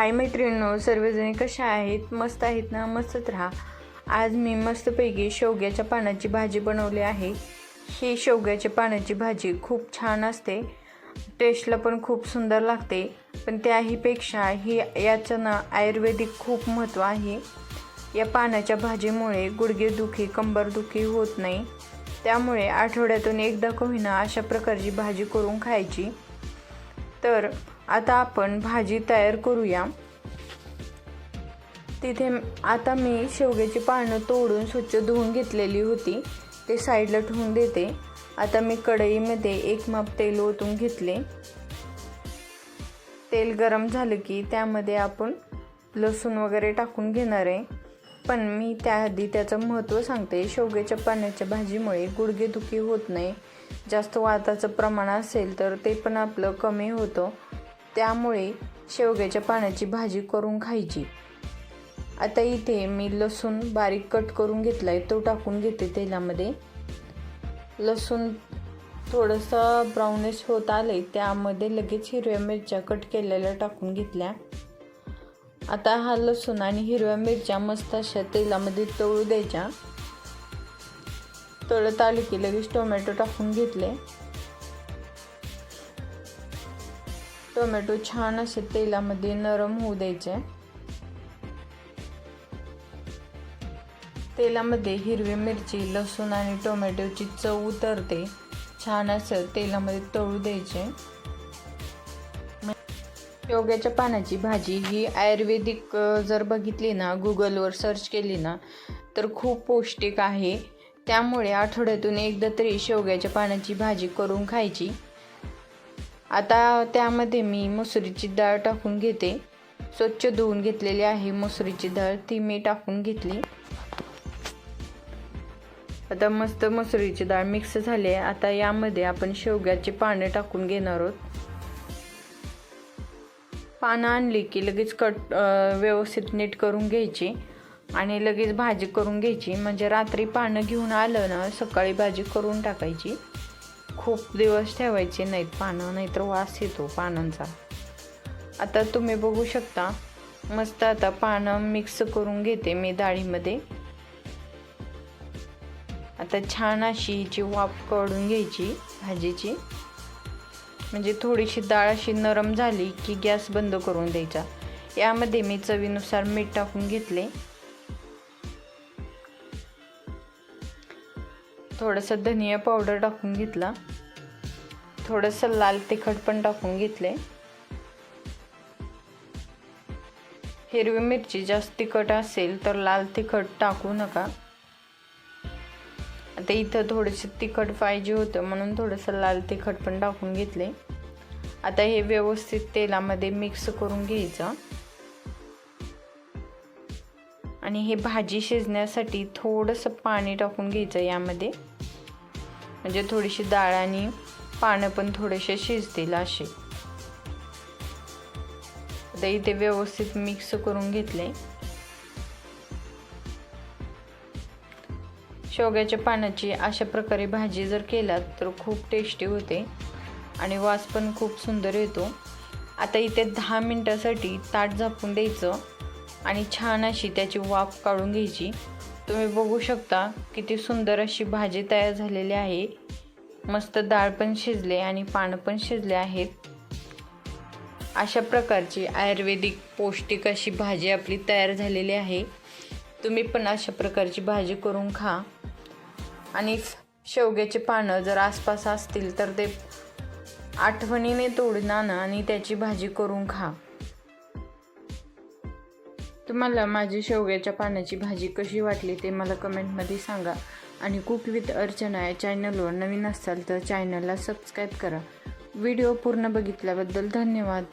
हाय मैत्रिणींनो सर्वजणी कशा आहेत? मस्त आहेत ना? मस्तच राहा. आज मी मस्तपैकी शेवग्याच्या पानाची भाजी बनवली आहे. ही शेवग्याच्या पानाची भाजी खूप छान असते. टेस्टला पण खूप सुंदर लागते. पण त्याहीपेक्षा ही याचं ना आयुर्वेदिक खूप महत्त्व आहे. या पानाच्या भाजीमुळे गुडघेदुखी कंबरदुखी होत नाही. त्यामुळे आठवड्यातून एकदा का होईना अशा प्रकारची भाजी करून खायची. तर आता आपण भाजी तयार करूया. तिथे आता मी शेवग्याची पानं तोडून स्वच्छ धुवून घेतलेली होती. ते साईडला ठेवून देते. आता मी कढईमध्ये एक माप तेल ओतून घेतले. तेल गरम झालं की त्यामध्ये आपण लसूण वगैरे टाकून घेणार आहे. पण मी त्याआधी त्याचं महत्त्व सांगते. शेवग्याच्या पाण्याच्या भाजीमुळे गुडघेदुखी होत नाही. जास्त वाताचं प्रमाण असेल तर ते पण आपलं कमी होतं. त्यामुळे शेवग्याच्या पाण्याची भाजी करून खायची. आता इथे मी लसूण बारीक कट करून घेतला आहे तो टाकून घेते तेलामध्ये. लसूण थोडंसं ब्राऊनिश होत आले त्यामध्ये लगेच हिरव्या मिरच्या कट केलेल्या टाकून घेतल्या. आता हा लसूण आणि हिरव्या मिरच्या मस्त अशा तेलामध्ये तळू द्यायच्या. तळत आले की लगेच टोमॅटो टाकून घेतले. टोमॅटो छान असे तेलामध्ये नरम होऊ द्यायचे. तेलामध्ये हिरवी मिरची लसूण आणि टोमॅटोची चव उतरते. छान असं तेलामध्ये तळू द्यायचे. शेवग्याच्या पानाची भाजी ही आयुर्वेदिक जर बघितली ना गुगलवर सर्च केली ना तर खूप पौष्टिक आहे. त्यामुळे आठवड्यातून एकदा तरी शेवग्याच्या पानाची भाजी करून खायची. आता त्यामध्ये मी मसुरीची डाळ टाकून घेते. स्वच्छ धुवून घेतलेली आहे मसुरीची डाळ. ती मी टाकून घेतली. आता मस्त मसुरीची डाळ मिक्स झाली आहे. आता यामध्ये आपण शेवग्याची पानं टाकून घेणार आहोत. पानं आणली की लगेच कट व्यवस्थित नीट करून घ्यायची आणि लगेच भाजी करून घ्यायची. म्हणजे रात्री पानं घेऊन आलं ना सकाळी भाजी करून टाकायची. खूप दिवस ठेवायचे नाहीत पानं नाहीतर वास येतो पानांचा. आता तुम्ही बघू शकता मस्त आता पानं मिक्स करून घेते मी डाळीमध्ये. आता छान अशी हिची वाफ काढून घ्यायची भाजीची. म्हणजे थोडीशी डाळ अशी नरम झाली की गॅस बंद करून द्यायचा. यामध्ये मी चवीनुसार मीठ टाकून घेतले. थोडंसं धनिया पावडर टाकून घेतला. थोडंसं लाल तिखट पण टाकून घेतले. हिरवी मिरची जास्त तिखट असेल तर लाल तिखट टाकू नका. आता इथं थोडेसे तिखट पाहिजे होतं म्हणून थोडंसं लाल तिखट पण टाकून घेतले. आता हे व्यवस्थित तेलामध्ये मिक्स करून घ्यायचं. आणि हे भाजी शिजण्यासाठी थोडंसं पाणी टाकून घ्यायचं यामध्ये. म्हणजे थोडीशी डाळ आणि पानं पण थोडेसे शिजतील असे. आता इथे व्यवस्थित मिक्स करून घेतले. शेवग्याच्या पानाची अशा प्रकारे भाजी जर केलात तर खूप टेस्टी होते आणि वास पण खूप सुंदर येतो. आता इथे दहा मिनटासाठी ताट झापून द्यायचं आणि छान अशी त्याची वाफ काढून घ्यायची. तुम्ही बघू शकता किती सुंदर अशी भाजी तयार झालेली आहे. मस्त डाळ पण शिजले आणि पानं पण शिजले आहेत. अशा प्रकारची आयुर्वेदिक पौष्टिक अशी भाजी आपली तयार झालेली आहे. तुम्ही पण अशा प्रकारची भाजी करून खा. आणि शेवग्याचे पानं जर आसपास असतील तर ते आठवणीने तोडून आणा आणि त्याची भाजी करून खा. तुम्हाला माझी शेवग्याच्या पानाची भाजी कशी वाटली ते मला कमेंटमध्ये सांगा. आणि कुक विथ अर्चना या चॅनलवर नवीन असाल तर चॅनलला सबस्क्राईब करा. व्हिडिओ पूर्ण बघितल्याबद्दल धन्यवाद.